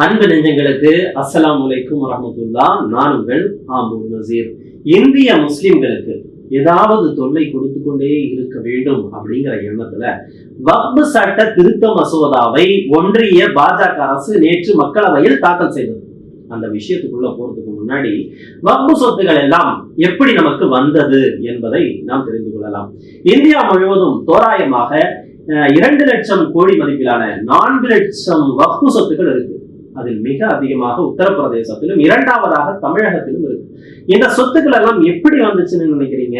அன்பு நெஞ்சங்களுக்கு அஸ்லாம் உலைக்கும் வரமத்துல்லா நான் உங்கள் ஆமூர் நசீர். இந்திய முஸ்லிம்களுக்கு ஏதாவது தொல்லை கொடுத்து கொண்டே இருக்க வேண்டும் அப்படிங்கிற எண்ணத்துல வக்பு சட்ட திருத்த மசோதாவை ஒன்றிய பாஜக அரசு நேற்று மக்களவையில் தாக்கல் செய்தது. அந்த விஷயத்துக்குள்ள போறதுக்கு முன்னாடி வக்பு சொத்துக்கள் எல்லாம் எப்படி நமக்கு வந்தது என்பதை நாம் தெரிந்து கொள்ளலாம். இந்தியா முழுவதும் தோராயமாக இரண்டு லட்சம் கோடி மதிப்பிலான நான்கு லட்சம் வக்பு சொத்துக்கள் இருக்கு. அதில் மிக அதிகமாக உத்தரப்பிரதேசத்திலும் இரண்டாவதாக தமிழகத்திலும் இருக்கு. இந்த சொத்துக்கள் எல்லாம் எப்படி வந்துச்சுன்னு நினைக்கிறீங்க?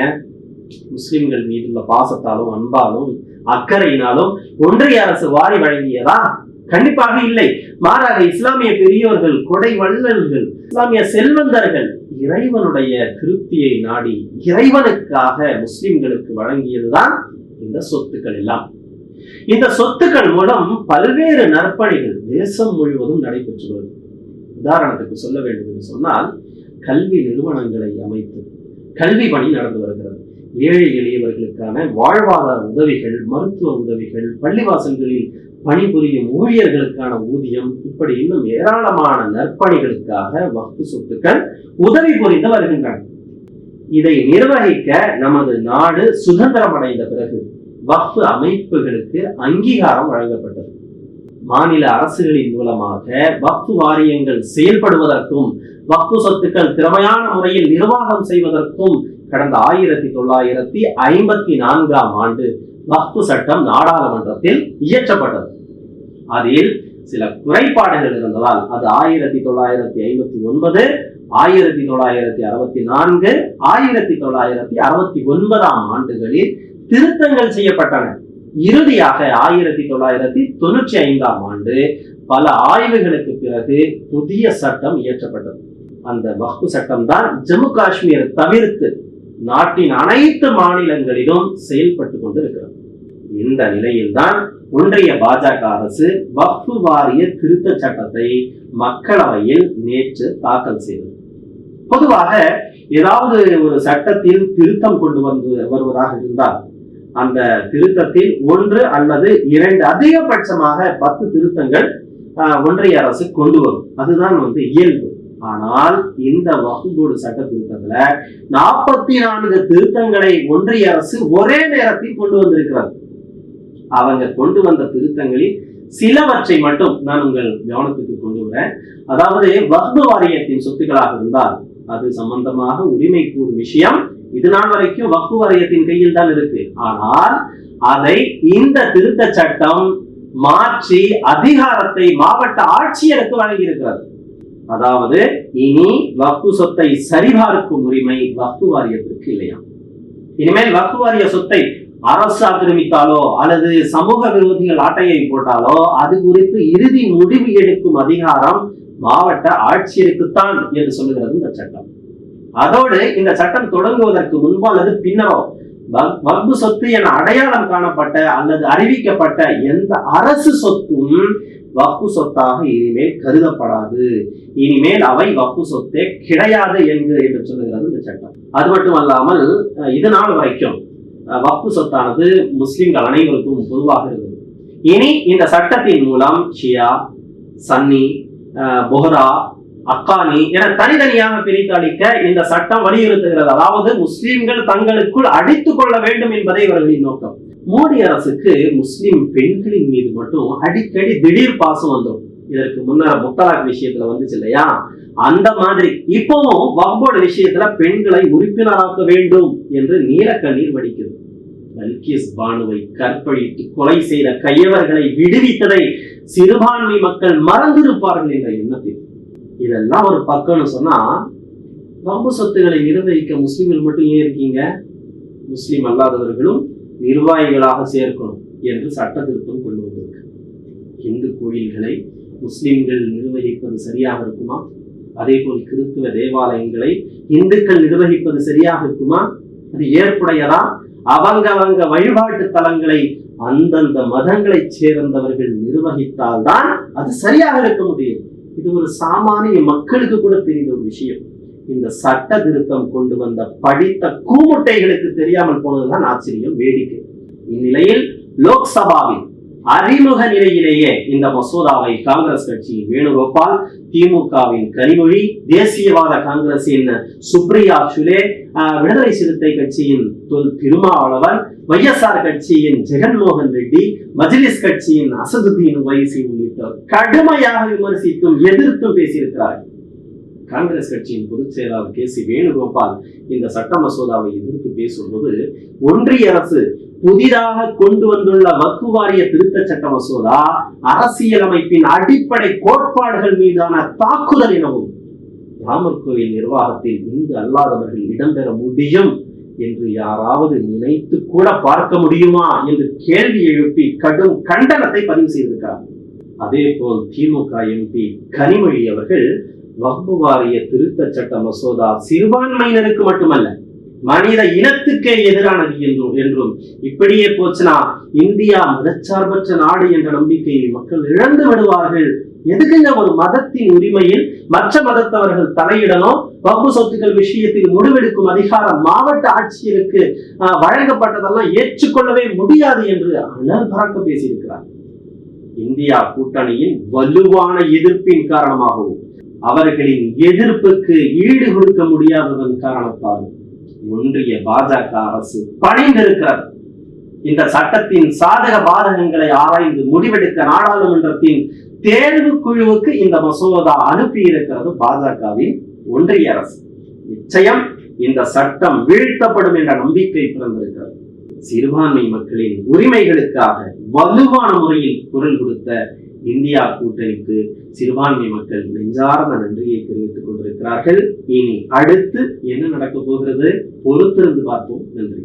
முஸ்லிம்கள் மீதுள்ள பாசத்தாலும் அன்பாலும் அக்கறையினாலும் ஒன்றிய அரசு வாரி வழங்கியதா? கண்டிப்பாக இல்லை. மாறாக இஸ்லாமிய பெரியோர்கள் கொடை வள்ளல்கள் இஸ்லாமிய செல்வந்தர்கள் இறைவனுடைய திருப்தியை நாடி இறைவனுக்காக முஸ்லிம்களுக்கு வழங்கியதுதான் இந்த சொத்துக்கள் எல்லாம். இந்த சொத்துக்கள் மூலம் பல்வேறு நற்பணிகள் தேசம் முழுவதும் நடைபெற்று வருது உதாரணத்துக்கு சொல்ல வேண்டும் என்று சொன்னால் கல்வி நிறுவனங்களை அமைத்து கல்வி பணி நடந்து வருகிறது. ஏழை எளியவர்களுக்கான வாழ்வாதார உதவிகள் மருத்துவ உதவிகள் பள்ளிவாசல்களில் பணிபுரியும் ஊழியர்களுக்கான ஊதியம் இப்படி இன்னும் ஏராளமான நற்பணிகளுக்காக வகுப்பு சொத்துக்கள் உதவி புரிந்து வருகின்றன. இதை நிர்வகிக்க நமது நாடு சுதந்திரம் அடைந்த பிறகு வக்ஃபு அமைப்புகளுக்கு அங்கீகாரம் வழங்கப்பட்டது. மாநில அரசுகளின் மூலமாக வக்ஃபு வாரியங்கள் செயல்படுவதற்கும் வக்ஃபு சொத்துக்கள் திறமையான முறையில் நிர்வாகம் செய்வதற்கும் கடந்த ஆயிரத்தி தொள்ளாயிரத்தி ஐம்பத்தி நான்காம் ஆண்டு வக்ஃபு சட்டம் நாடாளுமன்றத்தில் இயற்றப்பட்டது. அதில் சில குறைபாடுகள் இருந்ததால் அது ஆயிரத்தி தொள்ளாயிரத்தி ஐம்பத்தி ஒன்பது ஆயிரத்தி தொள்ளாயிரத்தி அறுபத்தி நான்கு ஆயிரத்தி தொள்ளாயிரத்தி அறுபத்தி ஒன்பதாம் ஆண்டுகளில் திருத்தங்கள் செய்யப்பட்டன. இறுதியாக ஆயிரத்தி தொள்ளாயிரத்தி தொண்ணூற்றி ஐந்தாம் ஆண்டு பல ஆய்வுகளுக்கு பிறகு புதிய சட்டம் இயற்றப்பட்டது. அந்த வகுப்பு சட்டம் தான் ஜம்மு காஷ்மீர் தவிர்த்து நாட்டின் அனைத்து மாநிலங்களிலும் செயல்பட்டு கொண்டு இருக்கிறது இந்த நிலையில்தான் ஒன்றிய பாஜக அரசு வக்ஃபு வாரிய திருத்த சட்டத்தை மக்களவையில் நேற்று தாக்கல் செய்தது. பொதுவாக ஏதாவது ஒரு சட்டத்தில் திருத்தம் கொண்டு வந்து வருவதாக இருந்தால் அந்த திருத்தத்தில் ஒன்று அல்லது இரண்டு அதிகபட்சமாக பத்து திருத்தங்கள் ஆஹ், ஒன்றிய அரசு கொண்டு வரும். அதுதான் வந்து இயல்பு. ஆனால் இந்த வகுப்போடு சட்ட திருத்தத்துல நாற்பத்தி நான்கு திருத்தங்களை ஒன்றிய அரசு ஒரே நேரத்தில் கொண்டு வந்திருக்கிறது. அவங்க கொண்டு வந்த திருத்தங்களில் சிலவற்றை மட்டும் நான் உங்கள் கவனத்துக்கு கொண்டு வரேன். அதாவது வக்பு வாரியத்தின் சொத்துக்களாக இருந்தால் அது சம்பந்தமாக உரிமை கூறும் விஷயம் இது நாள் வரைக்கும் வக்கு வாரியத்தின் கையில் தான் இருக்கு. ஆனால் அதை இந்த திருத்த சட்டம் மாற்றி அதிகாரத்தை மாவட்ட ஆட்சியருக்கு வழங்கி இருக்கிறது அதாவது இனி வக்கு சொத்தை சரிபார்க்கும் உரிமை வக்கு வாரியத்திற்கு இல்லையா? இனிமேல் வக்கு வாரிய சொத்தை அரசு ஆக்கிரமித்தாலோ அல்லது சமூக விரோதிகள் ஆட்டையை போட்டாலோ அது குறித்து இறுதி முடிவு எடுக்கும் அதிகாரம் மாவட்ட ஆட்சியருக்குத்தான் என்று சொல்லுகிறது இந்த சட்டம். அதோடு இந்த சட்டம் தொடங்குவதற்கு முன்போ அல்லது பின்னரோ வக்- சொத்து என அடையாளம் காணப்பட்ட அல்லது அறிவிக்கப்பட்ட எந்த அரசு சொத்தும் வப்பு சொத்தாக இனிமேல் கருதப்படாது. இனிமேல் அவை வப்பு சொத்தே கிடையாது என்று என்று சொல்லுகிறது இந்த சட்டம். அது மட்டுமல்லாமல் அல்லாமல் இதனால் வரைக்கும் அஹ், சொத்தானது முஸ்லிம்கள் அனைவருக்கும் பொதுவாக இருந்தது. இனி இந்த சட்டத்தின் மூலம் ஷியா சன்னி அஹ், பொஹ்ரா அக்கானி என தனித்தனியாக பிரித்தளிக்க இந்த சட்டம் வலியுறுத்துகிறது. அதாவது முஸ்லிம்கள் தங்களுக்குள் அடித்துக் கொள்ள வேண்டும் என்பதே இவர்களின் நோக்கம். மோடி அரசுக்கு முஸ்லிம் பெண்களின் மீது மட்டும் அடிக்கடி திடீர் பாசம் வந்துடும். இதற்கு முன்னர் முத்தலாக் விஷயத்துல வந்துச்சு இல்லையா? அந்த மாதிரி. இப்பவும் வக்போர்டு விஷயத்துல பெண்களை உறுப்பினராக்க வேண்டும் என்று நீலக்கண்ணீர் வடிக்கிறது. பல்கிஸ் பானுவை கற்பழித்து கொலை செய்த கையவர்களை விடுவித்ததை சிறுபான்மை மக்கள் மறந்திருப்பார்கள் என்ற எண்ணத்தில் இதெல்லாம் ஒரு பக்கம்னு சொன்னா வம்பு சொத்துக்களை நிர்வகிக்க முஸ்லிம்கள் மட்டும் ஏன் இருக்கீங்க? முஸ்லீம் அல்லாதவர்களும் நிர்வாகிகளாக சேர்க்கணும் என்று சட்ட திருத்தம் கொண்டு வந்திருக்கு. இந்து கோயில்களை முஸ்லிம்கள் நிர்வகிப்பது சரியாக இருக்குமா? அதே போல் கிறிஸ்துவ தேவாலயங்களை இந்துக்கள் நிர்வகிப்பது சரியாக இருக்குமா? அது ஏற்புடையதா? அவங்க அவங்க வழிபாட்டு தலங்களை அந்தந்த மதங்களைச் சேர்ந்தவர்கள் நிர்வகித்தால்தான் அது சரியாக இருக்க முடியும். இது ஒரு சாமானிய மக்களுக்கு கூட தெரிந்த ஒரு விஷயம். இந்த சட்ட திருத்தம் கொண்டு வந்த படித்த கூமுட்டைகளுக்கு தெரியாமல் போனதுதான் ஆச்சரியம் வேடிக்கை. இந்நிலையில் லோக்சபாவில் அறிமுக நிலையிலேயே இந்த மசோதாவை காங்கிரஸ் கட்சியின் வேணுகோபால் திமுகவின் கனிமொழி தேசியவாத காங்கிரசின் சுப்ரியா சுலே விடுதலை சிறுத்தை கட்சியின் தொல் திருமாவளவன் வைஎஸ்ஆர் கட்சியின் ஜெகன்மோகன் ரெட்டி மஜ்லிஸ் கட்சியின் அசதுதீன் வைசி உள்ளிட்டோர் கடுமையாக விமர்சித்தும் எதிர்த்தும் பேசியிருக்கிறார்கள். காங்கிரஸ் கட்சியின் பொதுச் செயலாளர் கே சி வேணுகோபால் இந்த சட்ட மசோதாவை எதிர்த்து பேசும்போது ஒன்றிய அரசு புதிதாக கொண்டு வந்துள்ள வக்கு வாரிய திருத்த சட்ட மசோதா அரசியலமைப்பின் அடிப்படை கோட்பாடுகள் மீதான தாக்குதல் எனவும் ராமர் கோயில் நிர்வாகத்தில் இந்து அல்லாதவர்கள் இடம்பெற முடியும் என்று யாராவது நினைத்து கூட பார்க்க முடியுமா என்று கேள்வி எழுப்பி கடும் கண்டனத்தை பதிவு செய்திருக்கிறார். அதே போல் திமுக எம்பி கனிமொழி அவர்கள் வக்பு வாரிய திருத்த சட்ட மசோதா சிறுபான்மையினருக்கு மட்டுமல்ல மனித இனத்துக்கே எதிரானது என்றும் என்றும் இப்படியே போச்சுன்னா இந்தியா மதச்சார்பற்ற நாடு என்ற நம்பிக்கையை மக்கள் இழந்து விடுவார்கள். எதுக்குங்க ஒரு மதத்தின் உரிமையில் மற்ற மதத்தவர்கள் தலையிடணும்? வக்பு சொத்துக்கள் விஷயத்தில் முடிவெடுக்கும் அதிகாரம் மாவட்ட ஆட்சியருக்கு ஆஹ், வழங்கப்பட்டதெல்லாம் ஏற்றுக்கொள்ளவே முடியாது என்று அனல் பறக்க பேசியிருக்கிறார். இந்தியா கூட்டணியின் வலுவான எதிர்ப்பின் காரணமாகவும் அவர்களின் எதிர்ப்புக்கு ஈடு கொடுக்க முடியாததன் காரணத்தால் ஒன்றிய பாஜக அரசு பணிந்திருக்கிறது. இந்த சட்டத்தின் சாதக பாதகங்களை ஆராய்ந்து முடிவெடுக்க நாடாளுமன்றத்தின் தேர்வு குழுவுக்கு இந்த மசோதா அனுப்பி இருக்கிறது பாஜகவின் ஒன்றிய அரசு. நிச்சயம் இந்த சட்டம் வீழ்த்தப்படும் என்ற நம்பிக்கை பிறந்திருக்கிறது. சிறுபான்மை மக்களின் உரிமைகளுக்காக வலுவான முறையில் குரல் கொடுத்த இந்தியா கூட்டணிக்கு சிறுபான்மை மக்கள் நெஞ்சார்ந்த நன்றியை தெரிவித்துக் கொண்டிருக்கிறார்கள். இனி அடுத்து என்ன நடக்க போகிறது? பொறுத்திருந்து பார்ப்போம். நன்றி.